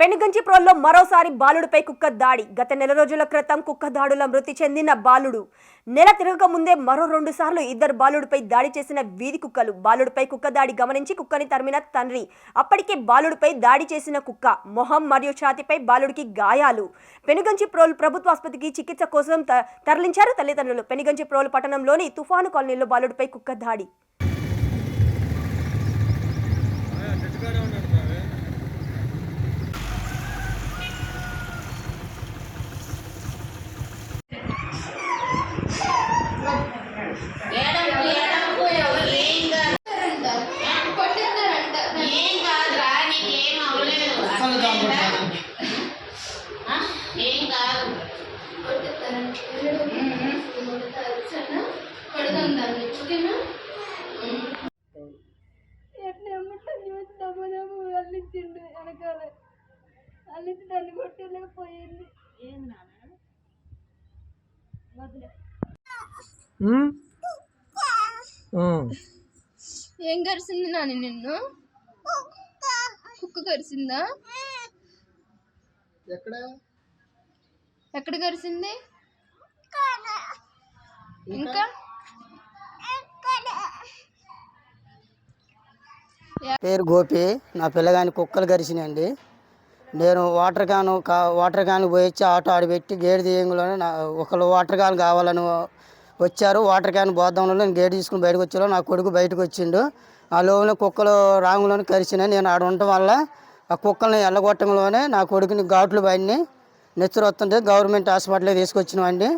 పెనుగంచి ప్రోల్లో మరోసారి బాలుడిపై కుక్క దాడి. గత నెల రోజుల క్రితం కుక్క దాడుల మృతి చెందిన బాలుడు. నెల తిరగక ముందే మరో రెండు సార్లు ఇద్దరు బాలుడిపై దాడి చేసిన వీధి కుక్కలు. బాలుడిపై కుక్క దాడి గమనించి కుక్కని తరిమిన తండ్రి. అప్పటికే బాలుడిపై దాడి చేసిన కుక్క మొహం మరియు ఛాతిపై బాలుడికి గాయాలు. పెనుగంచిప్రోలు ప్రభుత్వ ఆసుపత్రికి చికిత్స కోసం త- తరలించారు తల్లిదండ్రులు. పెనుగంచి ప్రోలు పట్టణంలోని తుఫాను కాలనీలో బాలుడిపై కుక్క దాడి. ఏం కాదు అల్లించిండు వెనకాల అల్లించి దాన్ని కొట్టలేకపోయింది ఏం కరిసింది నాని నిన్ను? కుక్క కరిసిందా? ఎక్కడ? ఎక్కడ కరిసింది ఇంకా? పేరు గోపి. నా పిల్లగాని కుక్కలు గరిచినాయండి నేను వాటర్ క్యాన్ కా వాటర్ క్యాన్ పోయి వచ్చి ఆటో ఆడబెట్టి గేట్ తీయంలోనే నా ఒకళ్ళు వాటర్ క్యాన్ కావాలని వచ్చారు. వాటర్ క్యాన్ పోద్దాంలో నేను గేట్ తీసుకుని బయటకు వచ్చాను. నా కొడుకు బయటకు వచ్చిండు. ఆ లోపల కుక్కలు రాంగులోనే కరిచినాయి నేను ఆడ ఉండటం వల్ల ఆ కుక్కల్ని ఎల్లగొట్టంలోనే నా కొడుకుని ఘాట్లు పడిని నెత్తురు వస్తుంటే గవర్నమెంట్ హాస్పిటల్కి తీసుకొచ్చినామండి